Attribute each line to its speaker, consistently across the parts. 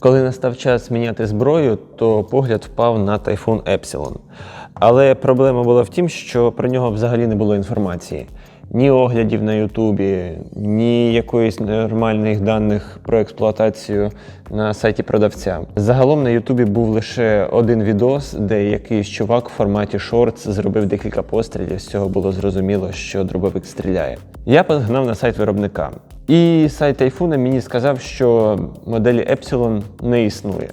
Speaker 1: Коли настав час міняти зброю, то погляд впав на Typhoon Epsilon. Але проблема була в тім, що про нього взагалі не було інформації. Ні оглядів на Ютубі, ні якоїсь нормальних даних про експлуатацію на сайті продавця. Загалом на Ютубі був лише один відос, де якийсь чувак в форматі шортс зробив декілька пострілів. З цього було зрозуміло, що дробовик стріляє. Я погнав на сайт виробника. І сайт Тайфуна мені сказав, що моделі Epsilon не існує.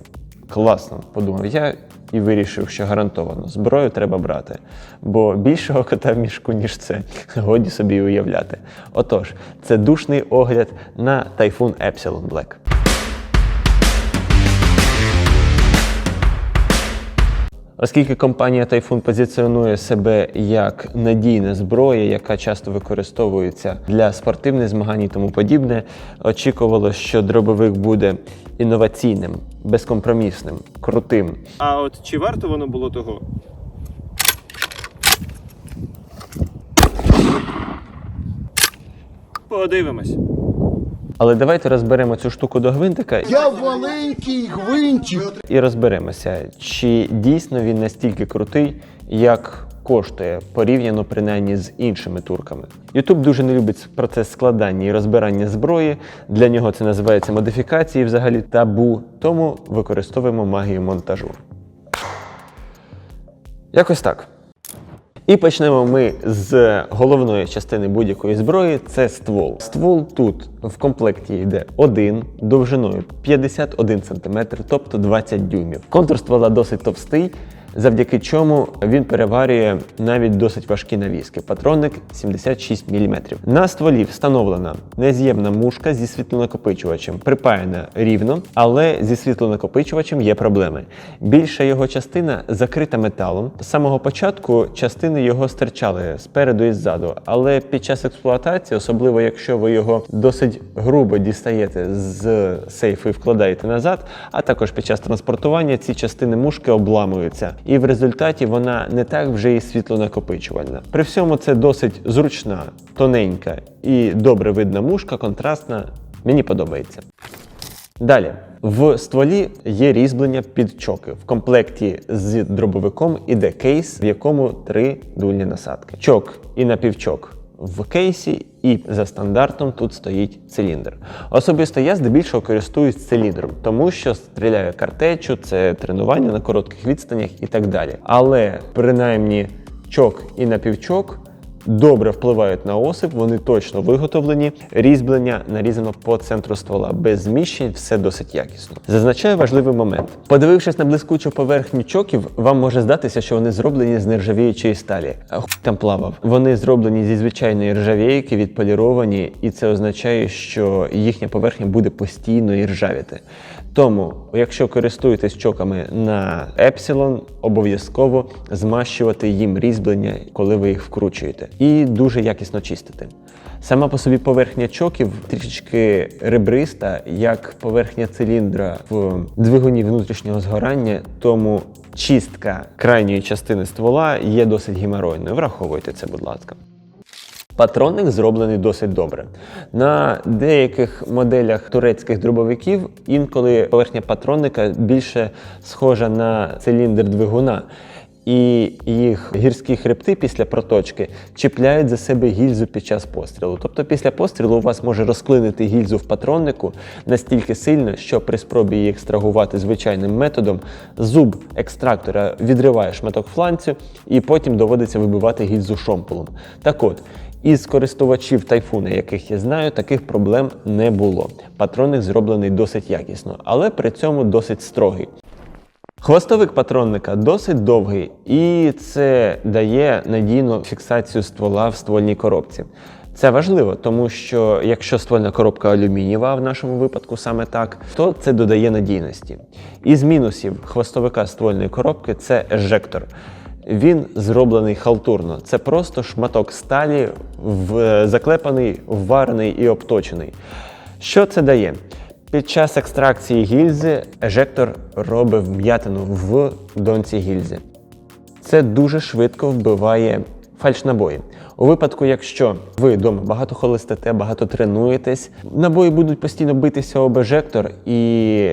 Speaker 1: Класно, подумав я і вирішив, що гарантовано зброю треба брати, бо більшого кота в мішку, ніж це, годі собі уявляти. Отож, це душний огляд на Typhoon Epsilon Black. Оскільки компанія Typhoon позиціонує себе як надійна зброя, яка часто використовується для спортивних змагань і тому подібне, очікувало, що дробовик буде інноваційним, безкомпромісним, крутим.
Speaker 2: А от чи варто воно було того? Подивимось.
Speaker 1: Але давайте розберемо цю штуку до гвинтика
Speaker 3: Я маленький гвинтик.
Speaker 1: і розберемося, чи дійсно він настільки крутий, як коштує порівняно принаймні з іншими турками. Ютуб дуже не любить процес складання і розбирання зброї. Для нього це називається модифікації, взагалі табу. Тому використовуємо магію монтажу. Якось так. І почнемо ми з головної частини будь-якої зброї це ствол. Ствол тут в комплекті йде один довжиною 51 см, тобто 20 дюймів. Контур ствола досить товстий. Завдяки чому він переварює навіть досить важкі навіски. Патронник 76 мм. На стволі встановлена нез'ємна мушка зі світлонакопичувачем, припаяна рівно, але зі світлонакопичувачем є проблеми. Більша його частина закрита металом. З самого початку частини його стирчали спереду і ззаду, але під час експлуатації, особливо якщо ви його досить грубо дістаєте з сейфу і вкладаєте назад, а також під час транспортування ці частини мушки обламуються, і в результаті вона не так вже і світлонакопичувальна. При всьому це досить зручна, тоненька і добре видна мушка, контрастна. Мені подобається. Далі. В стволі є різьблення під чоки. В комплекті з дробовиком іде кейс, в якому три дульні насадки. Чок і напівчок в кейсі, і за стандартом тут стоїть циліндр. Особисто я здебільшого користуюсь циліндром, тому що стріляю картечу, це тренування на коротких відстанях і так далі. Але принаймні чок і напівчок добре впливають на осип, вони точно виготовлені. Різьблення нарізано по центру ствола. Без зміщень все досить якісно. Зазначаю важливий момент. Подивившись на блискучу поверхню чоків, вам може здатися, що вони зроблені з нержавіючої сталі. А хуй там плавав. Вони зроблені зі звичайної ржавійки, відполіровані, і це означає, що їхня поверхня буде постійно іржавіти. Тому, якщо користуєтесь чоками на Epsilon, обов'язково змащувати їм різьблення, коли ви їх вкручуєте, і дуже якісно чистити. Сама по собі поверхня чоків трішечки ребриста, як поверхня циліндра в двигуні внутрішнього згорання, тому чистка крайньої частини ствола є досить геморойною. Враховуйте це, будь ласка. Патронник зроблений досить добре. На деяких моделях турецьких дробовиків інколи поверхня патронника більше схожа на циліндр двигуна. І їх гірські хребти після проточки чіпляють за себе гільзу під час пострілу. Тобто після пострілу у вас може розклинити гільзу в патроннику настільки сильно, що при спробі її екстрагувати звичайним методом, зуб екстрактора відриває шматок фланцю і потім доводиться вибивати гільзу шомполом. Так от, із користувачів тайфуна, яких я знаю, таких проблем не було. Патронник зроблений досить якісно, але при цьому досить строгий. Хвостовик патронника досить довгий, і це дає надійну фіксацію ствола в ствольній коробці. Це важливо, тому що якщо ствольна коробка алюмінієва, в нашому випадку саме так, то це додає надійності. Із мінусів хвостовика ствольної коробки це ежектор. Він зроблений халтурно. Це просто шматок сталі, в, заклепаний, вварений і обточений. Що це дає? Під час екстракції гільзи ежектор робить вм'ятину в донці гільзи. Це дуже швидко вбиває Фальшнабої. У випадку, якщо ви вдома багато холестите, багато тренуєтесь, набої будуть постійно битися об ежектор, і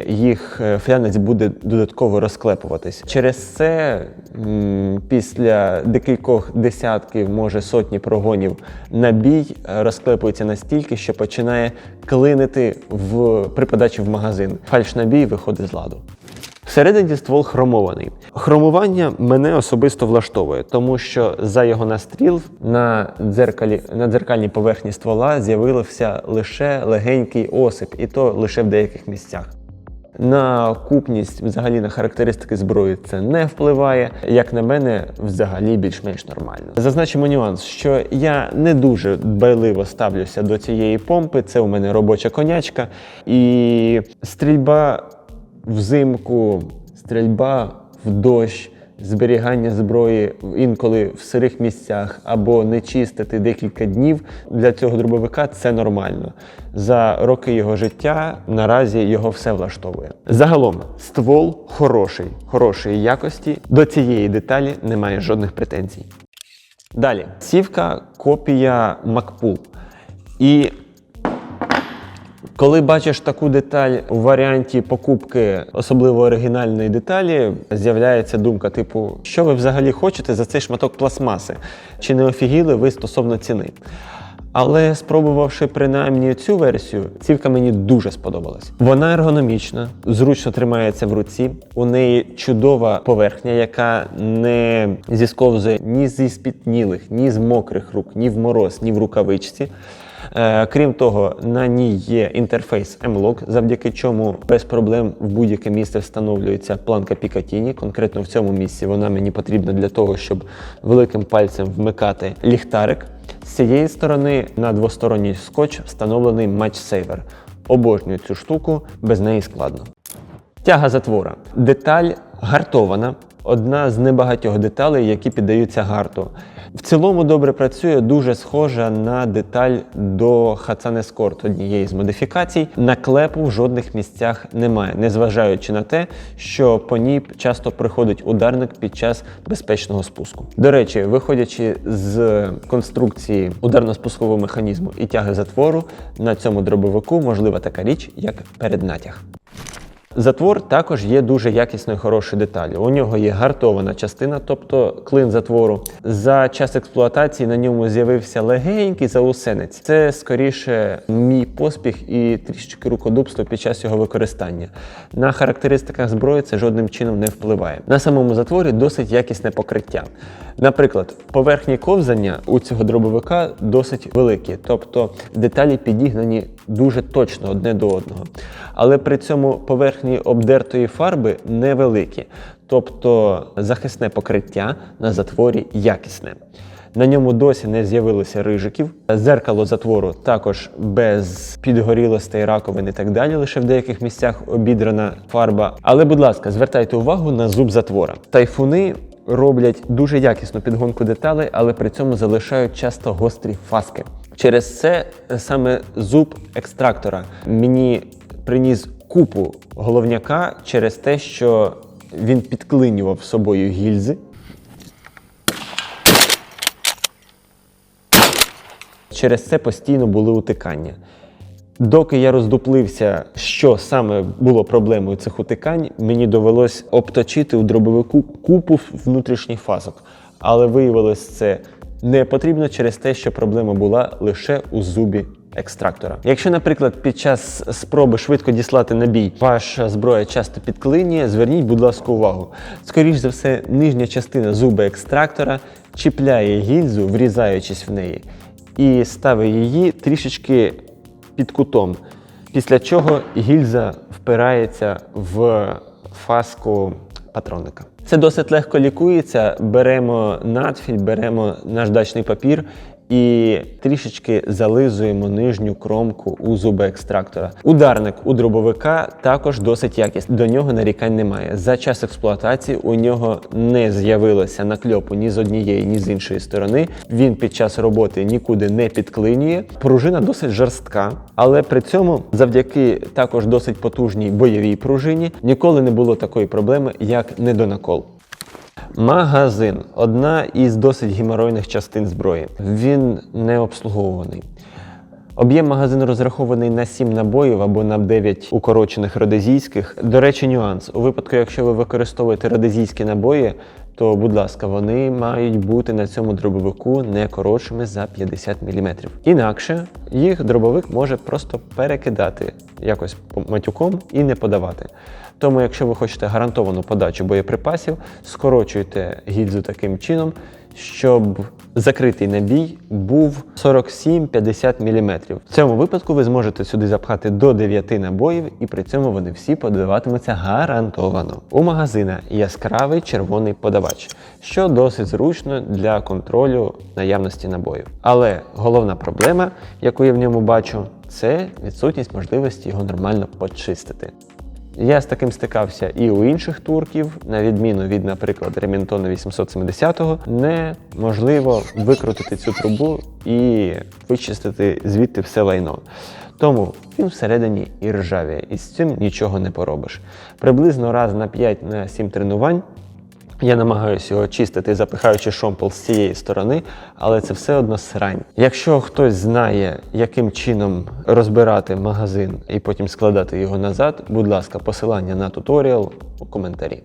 Speaker 1: їх е, флянець буде додатково розклепуватись. Через це після декількох десятків, може сотні прогонів набій е, розклепується настільки, що починає клинити в при подачі в магазин. Фальшнабій виходить з ладу. Всередині ствол хромований. Хромування мене особисто влаштовує, тому що за його настріл на дзеркалі на дзеркальній поверхні ствола з'явився лише легенький осип, і то лише в деяких місцях. На купність, взагалі на характеристики зброї це не впливає. Як на мене, взагалі більш-менш нормально. Зазначимо нюанс, що я не дуже дбайливо ставлюся до цієї помпи. Це у мене робоча конячка, і стрільба взимку, стрільба в дощ, зберігання зброї інколи в сирих місцях або не чистити декілька днів для цього дробовика це нормально. За роки його життя наразі його все влаштовує. Загалом ствол хороший, хорошої якості. До цієї деталі немає жодних претензій. Далі, сівка копія MacPool. І коли бачиш таку деталь у варіанті покупки особливо оригінальної деталі, з'являється думка, типу, що ви взагалі хочете за цей шматок пластмаси? Чи не офігіли ви стосовно ціни? Але спробувавши принаймні цю версію, цівка мені дуже сподобалась. Вона ергономічна, зручно тримається в руці. У неї чудова поверхня, яка не зісковзує ні зі спітнілих, ні з мокрих рук, ні в мороз, ні в рукавичці. Е, Крім того, на ній є інтерфейс M-Lock, завдяки чому без проблем в будь-яке місце встановлюється планка Picatinny. Конкретно в цьому місці вона мені потрібна для того, щоб великим пальцем вмикати ліхтарик. З цієї сторони на двосторонній скотч встановлений Saver. Обожнюю цю штуку, без неї складно. Тяга затвора. Деталь гартована. Одна з небагатьох деталей, які піддаються гарту. В цілому добре працює, дуже схожа на деталь до Hachan Escort, однієї з модифікацій. Наклепу в жодних місцях немає, незважаючи на те, що по ній часто приходить ударник під час безпечного спуску. До речі, виходячи з конструкції ударно-спускового механізму і тяги затвору, на цьому дробовику можлива така річ, як переднатяг. Затвор також є дуже якісною хорошою деталлю. У нього є гартована частина, тобто клин затвору. За час експлуатації на ньому з'явився легенький заусенець. Це скоріше мій поспіх і трішечки рукодубство під час його використання. На характеристиках зброї це жодним чином не впливає. На самому затворі досить якісне покриття. Наприклад, поверхні ковзання у цього дробовика досить великі, тобто деталі підігнані дуже точно одне до одного. Але при цьому поверхні обдертої фарби невеликі, тобто захисне покриття на затворі якісне. На ньому досі не з'явилося рижиків. Зеркало затвору також без підгорілостей, раковин і так далі, лише в деяких місцях обідрана фарба. Але, будь ласка, звертайте увагу на зуб затвора. Тайфуни роблять дуже якісну підгонку деталей, але при цьому залишають часто гострі фаски. Через це саме зуб екстрактора мені приніс купу головняка через те, що він підклинював собою гільзи. Через це постійно були утикання. Доки я роздуплився, що саме було проблемою цих утикань, мені довелось обточити у дробовику купу внутрішніх фасок. Але виявилось це не потрібно через те, що проблема була лише у зубі екстрактора. Якщо, наприклад, під час спроби швидко діслати набій ваша зброя часто підклинює, зверніть, будь ласка, увагу. Скоріш за все, нижня частина зуба екстрактора чіпляє гільзу, врізаючись в неї, і ставить її трішечки під кутом, після чого гільза впирається в фаску патронника. Це досить легко лікується. Беремо надфіль, беремо наждачний папір і трішечки зализуємо нижню кромку у зуби екстрактора. Ударник у дробовика також досить якісний. До нього нарікань немає. За час експлуатації у нього не з'явилося накльопу ні з однієї, ні з іншої сторони. Він під час роботи нікуди не підклинює. Пружина досить жорстка, але при цьому, завдяки також досить потужній бойовій пружині, ніколи не було такої проблеми, як недонакол.
Speaker 4: Магазин одна із досить геморойних частин зброї. Він не обслуговуваний. Об'єм магазину розрахований на 7 набоїв або на 9 укорочених родезійських. До речі, нюанс. У випадку, якщо ви використовуєте родезійські набої, то, будь ласка, вони мають бути на цьому дробовику не коротшими за 50 мм. Інакше їх дробовик може просто перекидати якось матюком і не подавати. Тому, якщо ви хочете гарантовану подачу боєприпасів, скорочуйте гільзу таким чином, щоб закритий набій був 47-50 мм. В цьому випадку ви зможете сюди запхати до 9 набоїв, і при цьому вони всі подаватимуться гарантовано. У магазина яскравий червоний подавач, що досить зручно для контролю наявності набоїв. Але головна проблема, яку я в ньому бачу, це відсутність можливості його нормально почистити. Я з таким стикався і у інших турків, на відміну від, наприклад, Ремінтона 870-го, неможливо викрутити цю трубу і вичистити звідти все лайно. Тому він всередині і ржавіє, і з цим нічого не поробиш. Приблизно раз на 5 на 7 тренувань я намагаюся його чистити, запихаючи шомпол з цієї сторони, але це все одно срань. Якщо хтось знає, яким чином розбирати магазин і потім складати його назад, будь ласка, посилання на туторіал у коментарі.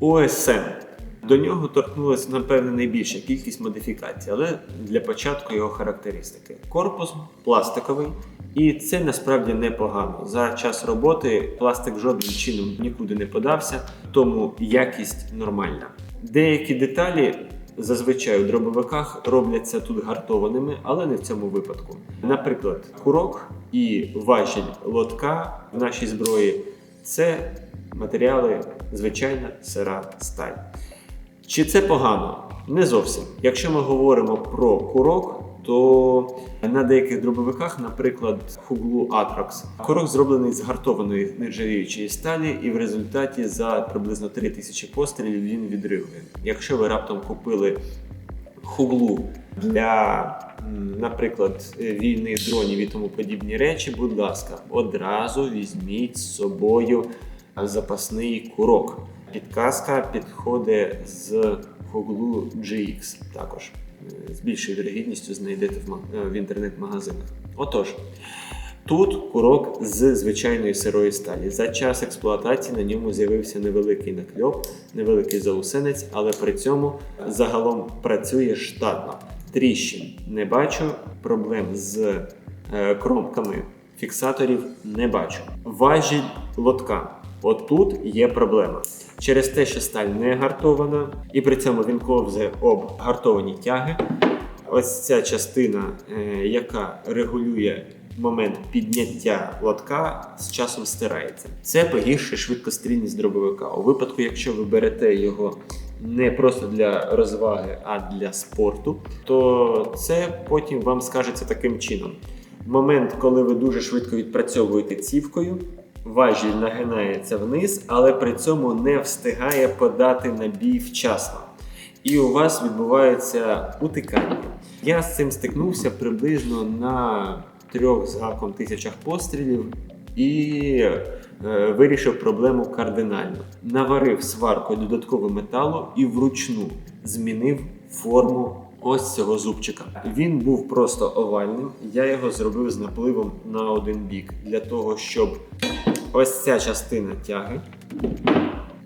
Speaker 1: ОСМ. До нього торкнулася, напевне, найбільша кількість модифікацій, але для початку його характеристики. Корпус пластиковий, і це насправді непогано. За час роботи пластик жодним чином нікуди не подався, тому якість нормальна. Деякі деталі зазвичай у дробовиках робляться тут гартованими, але не в цьому випадку. Наприклад, курок і важіль лотка в нашій зброї це матеріали звичайна сира сталь. Чи це погано? Не зовсім. Якщо ми говоримо про курок, то на деяких дробовиках, наприклад, хуглу Atrox, курок зроблений з гартованої нержавіючої сталі, і в результаті за приблизно 3000 пострілів він відривує. Якщо ви раптом купили хуглу для, наприклад, війни дронів і тому подібні речі, будь ласка, одразу візьміть з собою запасний курок. Підказка підходить з хуглу GX також. Е, З більшою вірогідністю знайдете е, в інтернет-магазинах. Отож, тут курок з звичайної сирої сталі. За час експлуатації на ньому з'явився невеликий накльоп, невеликий заусенець, але при цьому загалом працює штатно. Тріщин не бачу, проблем з е, кромками фіксаторів не бачу. Важіль лотка. Отут є проблема. Через те, що сталь не гартована, і при цьому він ковзе об гартовані тяги. Ось ця частина, е, яка регулює момент підняття лотка, з часом стирається. Це погіршує швидкострільність дробовика. У випадку, якщо ви берете його не просто для розваги, а для спорту, то це потім вам скажеться таким чином. Момент, коли ви дуже швидко відпрацьовуєте цівкою, важіль нагинається вниз, але при цьому не встигає подати набій вчасно. І у вас відбувається утикання. Я з цим стикнувся приблизно на трьох з гаком тисячах пострілів і е, вирішив проблему кардинально. Наварив сваркою додаткового металу і вручну змінив форму ось цього зубчика. Він був просто овальним. Я його зробив з напливом на один бік для того, щоб ось ця частина тяги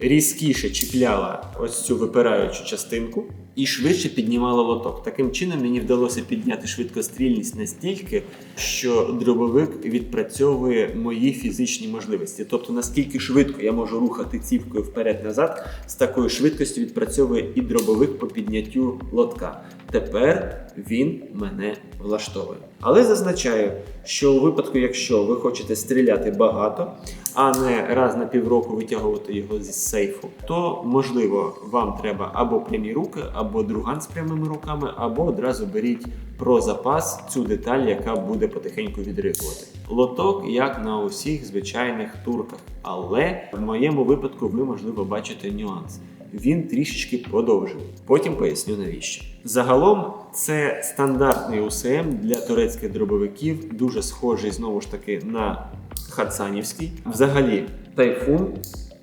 Speaker 1: різкіше чіпляла ось цю випираючу частинку і швидше піднімала лоток. Таким чином мені вдалося підняти швидкострільність настільки, що дробовик відпрацьовує мої фізичні можливості. Тобто, наскільки швидко я можу рухати цівкою вперед-назад, з такою швидкістю відпрацьовує і дробовик по підняттю лотка. Тепер він мене влаштовує. Але зазначаю, що у випадку, якщо ви хочете стріляти багато, а не раз на півроку витягувати його зі сейфу, то можливо вам треба або прямі руки, або друган з прямими руками, або одразу беріть про запас цю деталь, яка буде потихеньку відривувати. Лоток, як на усіх звичайних турках, але в моєму випадку ви можливо бачите нюанс. Він трішечки подовжив. Потім поясню навіщо. Загалом це стандартний УСМ для турецьких дробовиків, дуже схожий знову ж таки на Хадсанівський. Взагалі, тайфун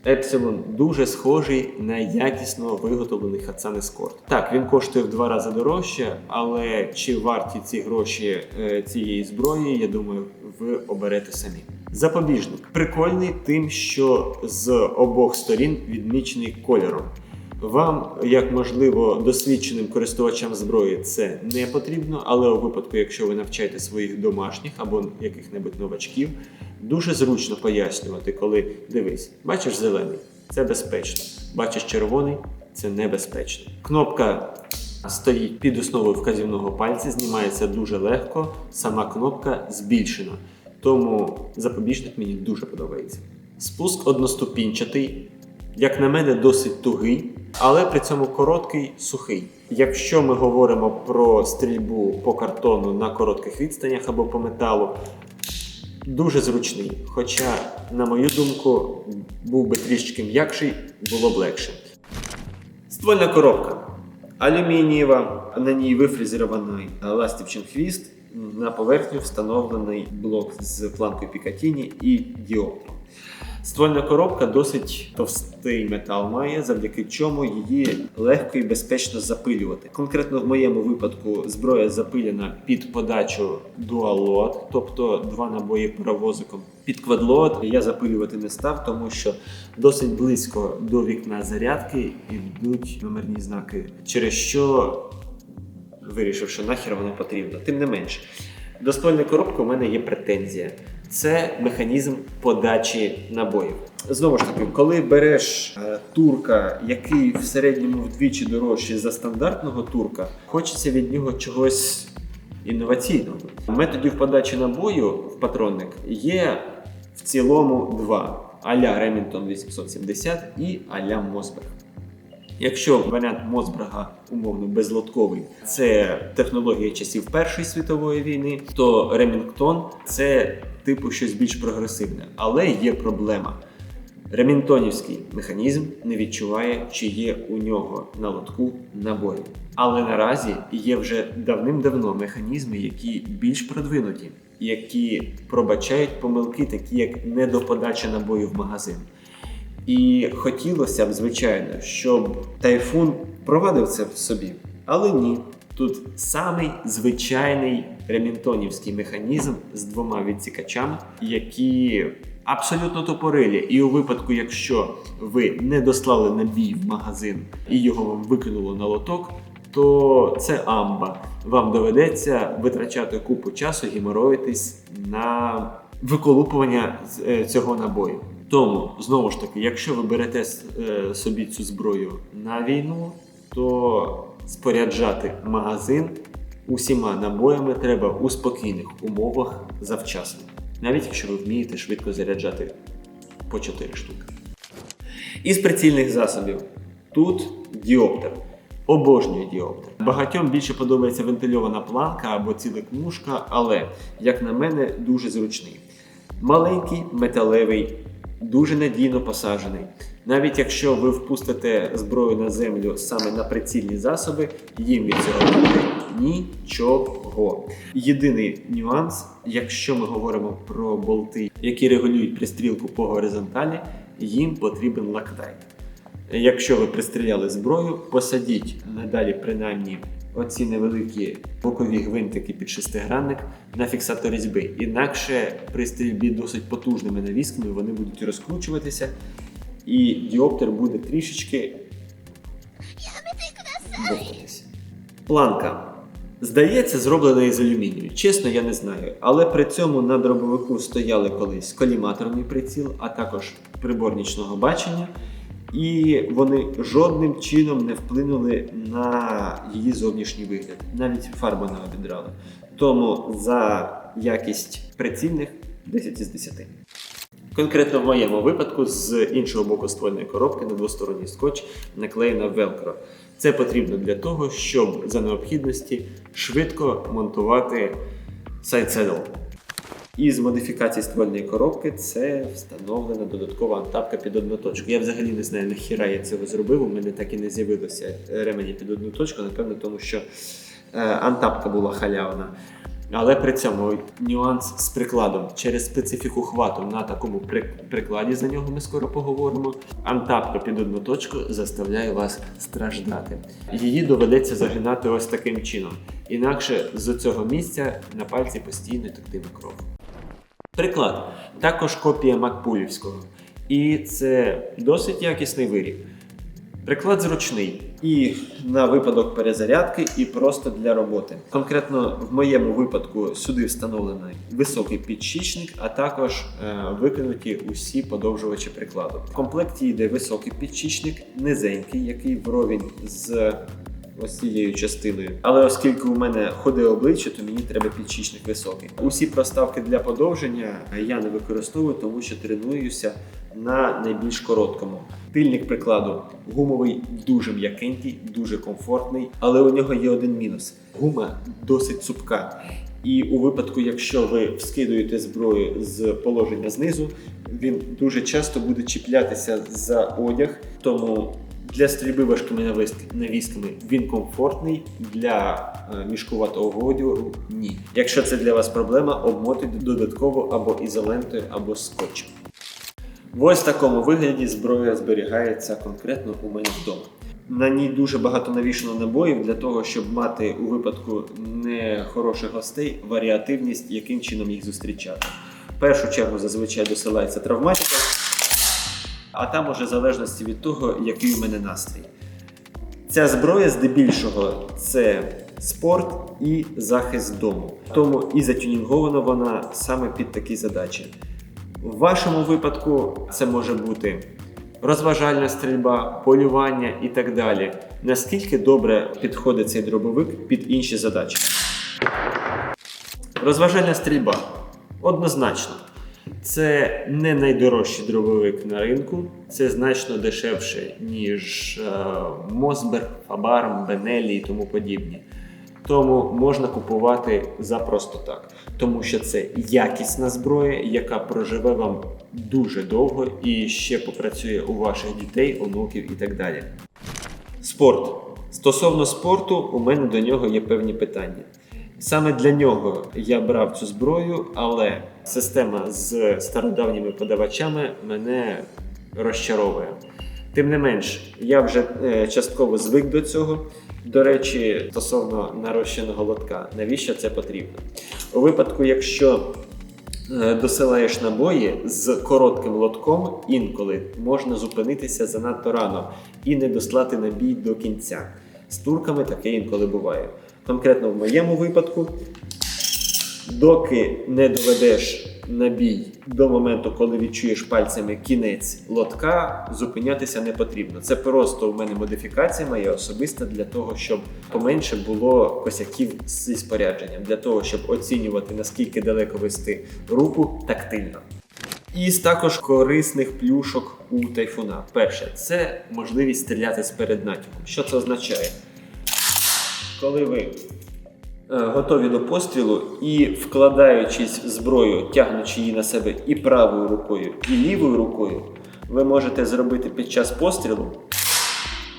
Speaker 1: Епсилон дуже схожий на якісно виготовлений Хадсан Escort. Так, він коштує в два рази дорожче, але чи варті ці гроші е, цієї зброї, я думаю, ви оберете самі. Запобіжник прикольний тим, що з обох сторін відмічений кольором. Вам, як можливо, досвідченим користувачам зброї це не потрібно, але у випадку, якщо ви навчаєте своїх домашніх або яких-небудь новачків, дуже зручно пояснювати, коли дивись, бачиш зелений, це безпечно. Бачиш червоний, це небезпечно. Кнопка стоїть під основою вказівного пальця, знімається дуже легко, сама кнопка збільшена. Тому запобіжник мені дуже подобається. Спуск одноступінчатий, як на мене, досить тугий, але при цьому короткий, сухий. Якщо ми говоримо про стрільбу по картону на коротких відстанях або по металу, дуже зручний. Хоча, на мою думку, був би трішки м'якший, було б легше. Ствольна коробка. Алюмінієва, на ній вифрезерований ластівчин хвіст. На поверхню встановлений блок з планкою Пікатіні і діоптром. Ствольна коробка досить товстий метал має, завдяки чому її легко і безпечно запилювати. Конкретно в моєму випадку зброя запилена під подачу Load, тобто два набої паровозиком. Під квадлот я запилювати не став, тому що досить близько до вікна зарядки йдуть номерні знаки, через що вирішив, що нахер воно потрібно. Тим не менше, до ствольної коробки у мене є претензія. Це механізм подачі набоїв. Знову ж таки, коли береш е, турка, який в середньому вдвічі дорожчий за стандартного турка, хочеться від нього чогось інноваційного. Методів подачі набою в патронник є в цілому два: аля Remington 870 і аля Мосберг. Якщо варіант Мосберга умовно безлотковий, це технологія часів Першої світової війни, то Ремінгтон це типу щось більш прогресивне. Але є проблема. Ремінтонівський механізм не відчуває, чи є у нього на лотку набої. Але наразі є вже давним-давно механізми, які більш продвинуті, які пробачають помилки, такі як недоподача набою в магазин. І хотілося б, звичайно, щоб тайфун провадив це в собі. Але ні. Тут самий звичайний ремінтонівський механізм з двома відсікачами, які абсолютно топорилі. І у випадку, якщо ви не дослали набій в магазин і його вам викинуло на лоток, то це амба. Вам доведеться витрачати купу часу, геморроїтись на виколупування е, цього набою. Тому знову ж таки, якщо ви берете е, собі цю зброю на війну, то споряджати магазин усіма набоями треба у спокійних умовах завчасно, навіть якщо ви вмієте швидко заряджати по 4 штуки. Із прицільних засобів тут діоптер. Обожнюю діоптер. Багатьом більше подобається вентильована планка або ціликмушка, але, як на мене, дуже зручний. Маленький, металевий, дуже надійно посаджений. Навіть якщо ви впустите зброю на землю саме на прицільні засоби, їм від цього буде нічого. Єдиний нюанс, якщо ми говоримо про болти, які регулюють пристрілку по горизонталі, їм потрібен лактайт. Якщо ви пристріляли зброю, посадіть надалі принаймні оці невеликі бокові гвинтики під шестигранник на фіксатор різьби. Інакше при стрільбі досить потужними навісками вони будуть розкручуватися, і діоптер буде трішечки бовтатися. Планка. Здається, зроблена із алюмінію. Чесно, я не знаю. Але при цьому на дробовику стояли колись коліматорний приціл, а також прибор нічного бачення. І вони жодним чином не вплинули на її зовнішній вигляд. Навіть фарбу не обідрали. Тому за якість прицільних 10 із 10. Конкретно в моєму випадку з іншого боку ствольної коробки на двосторонній скотч наклеєна велкро. Це потрібно для того, щоб за необхідності швидко монтувати сайдседл. Із модифікацій ствольної коробки це встановлена додаткова антапка під одну точку. Я взагалі не знаю, нахіра я цього зробив. У мене так і не з'явилося ремені під одну точку, напевно, тому що е, антапка була халявна. Але при цьому нюанс з прикладом через специфіку хвату на такому при- прикладі, за нього ми скоро поговоримо. Антапка під одну точку заставляє вас страждати. Її доведеться загинати ось таким чином. Інакше з цього місця на пальці постійно тектиме кров. Приклад також копія Макпулівського. І це досить якісний виріб. Приклад зручний і на випадок перезарядки, і просто для роботи. Конкретно в моєму випадку сюди встановлений високий підшічник, а також е, викинуті усі подовжувачі прикладу. В комплекті йде високий підшічник, низенький, який вровень з ось цією частиною. Але оскільки у мене ходе обличчя, то мені треба підшічник високий. Усі проставки для подовження я не використовую, тому що тренуюся на найбільш короткому. Тильник прикладу гумовий, дуже м'якенький, дуже комфортний, але у нього є один мінус: гума досить цупка. І у випадку, якщо ви вскидуєте зброю з положення знизу, він дуже часто буде чіплятися за одяг. Тому для стрільби важкими навісками він комфортний, для е, мішкуватого одягу ні. Якщо це для вас проблема, обмотуйте додатково або ізолентою, або скотчем. В ось такому вигляді зброя зберігається конкретно у мене вдома. На ній дуже багато навішано набоїв для того, щоб мати у випадку нехороших гостей варіативність, яким чином їх зустрічати. В першу чергу зазвичай досилається травматика, а там уже в залежності від того, який у мене настрій. Ця зброя здебільшого це спорт і захист дому. Тому і затюнінгована вона саме під такі задачі. В вашому випадку це може бути розважальна стрільба, полювання і так далі. Наскільки добре підходить цей дробовик під інші задачі? Розважальна стрільба. Однозначно. Це не найдорожчий дробовик на ринку, це значно дешевше, ніж е, Мосберг, Фабарм, Бенелі і тому подібні. Тому можна купувати за просто так, тому що це якісна зброя, яка проживе вам дуже довго і ще попрацює у ваших дітей, онуків і так далі. Спорт. Стосовно спорту, у мене до нього є певні питання. Саме для нього я брав цю зброю, але система з стародавніми подавачами мене розчаровує. Тим не менш, я вже е, частково звик до цього. До речі, стосовно нарощеного лотка, навіщо це потрібно? У випадку, якщо е, досилаєш набої з коротким лотком, інколи можна зупинитися занадто рано і не дослати набій до кінця. З турками таке інколи буває. Конкретно в моєму випадку, доки не доведеш набій до моменту, коли відчуєш пальцями кінець лотка, зупинятися не потрібно. Це просто у мене модифікація моя особиста для того, щоб поменше було косяків зі спорядженням, для того, щоб оцінювати наскільки далеко вести руку тактильно. Із також корисних плюшок у тайфуна. Перше, це можливість стріляти з переднатяком. Що це означає? Коли ви е, готові до пострілу і вкладаючись в зброю, тягнучи її на себе і правою рукою, і лівою рукою, ви можете зробити під час пострілу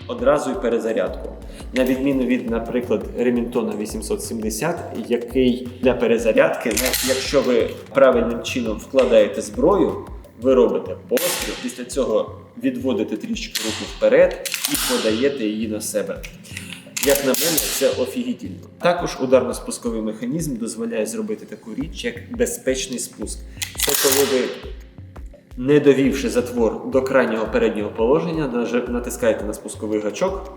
Speaker 1: одразу і перезарядку. На відміну від, наприклад, Ремінтона 870, який для перезарядки, якщо ви правильним чином вкладаєте зброю, ви робите постріл, після цього відводите трішки руку вперед і подаєте її на себе. Як на мене, це офігітельно. Також ударно-спусковий механізм дозволяє зробити таку річ, як безпечний спуск. Це коли ви, не довівши затвор до крайнього переднього положення, натискаєте на спусковий гачок,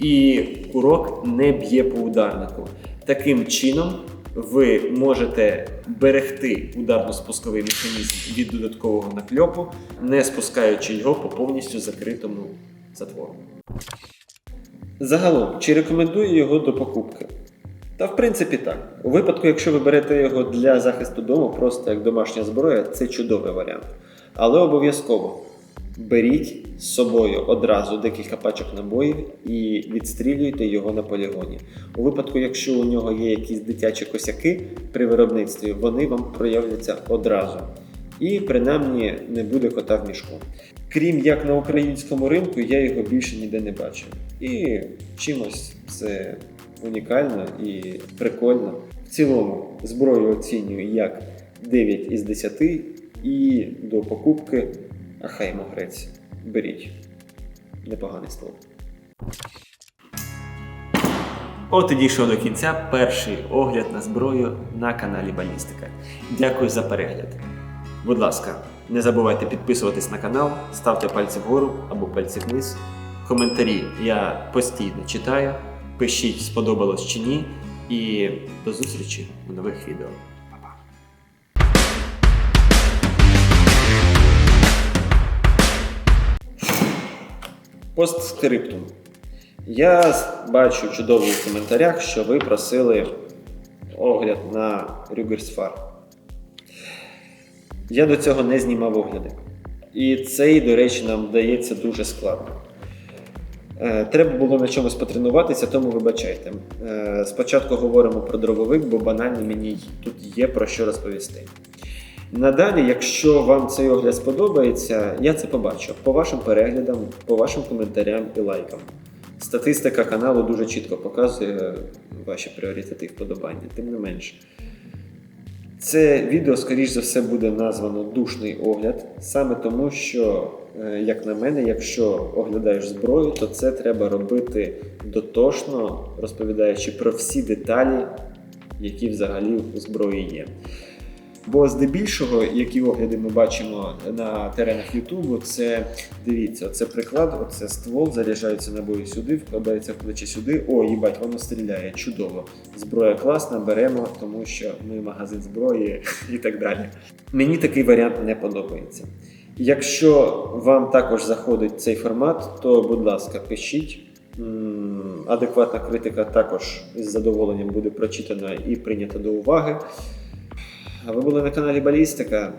Speaker 1: і курок не б'є по ударнику. Таким чином ви можете берегти ударно-спусковий механізм від додаткового накльопу, не спускаючи його по повністю закритому затвору. Загалом, чи рекомендую його до покупки? Та в принципі так. У випадку, якщо ви берете його для захисту дому, просто як домашня зброя, це чудовий варіант. Але обов'язково беріть з собою одразу декілька пачок набоїв і відстрілюйте його на полігоні. У випадку, якщо у нього є якісь дитячі косяки при виробництві, вони вам проявляться одразу. І принаймні не буде кота в мішку. Крім як на українському ринку, я його більше ніде не бачив. І чимось це унікально і прикольно. В цілому зброю оцінюю як 9 із 10 і до покупки Ахаймо Грець. Беріть. Непоганий ствол. От і дійшов до кінця перший огляд на зброю на каналі Балістика. Дякую за перегляд. Будь ласка, не забувайте підписуватись на канал, ставте пальці вгору або пальці вниз. Коментарі я постійно читаю. Пишіть, сподобалось чи ні. І до зустрічі у нових відео. Постскриптум. Я бачу чудово в коментарях, що ви просили огляд на Рюгерсфар. Я до цього не знімав огляди. І цей, до речі, нам вдається дуже складно. Е, Треба було на чомусь потренуватися, тому вибачайте. Е, Спочатку говоримо про дробовик, бо банально мені тут є про що розповісти. Надалі, якщо вам цей огляд сподобається, я це побачу по вашим переглядам, по вашим коментарям і лайкам. Статистика каналу дуже чітко показує ваші пріоритети і вподобання, тим не менше. Це відео, скоріш за все, буде названо душний огляд, саме тому, що, е, як на мене, якщо оглядаєш зброю, то це треба робити дотошно, розповідаючи про всі деталі, які взагалі у зброї є. Бо здебільшого, які огляди ми бачимо на теренах Ютубу, це дивіться, це приклад, оце ствол, заряджаються набої сюди, вкладається в плече сюди. О, їбать, воно стріляє, чудово. Зброя класна, беремо, тому що ми магазин зброї і так далі. Мені такий варіант не подобається. Якщо вам також заходить цей формат, то будь ласка, пишіть. Адекватна критика також із задоволенням буде прочитана і прийнята до уваги. Ви були на каналі Балістика.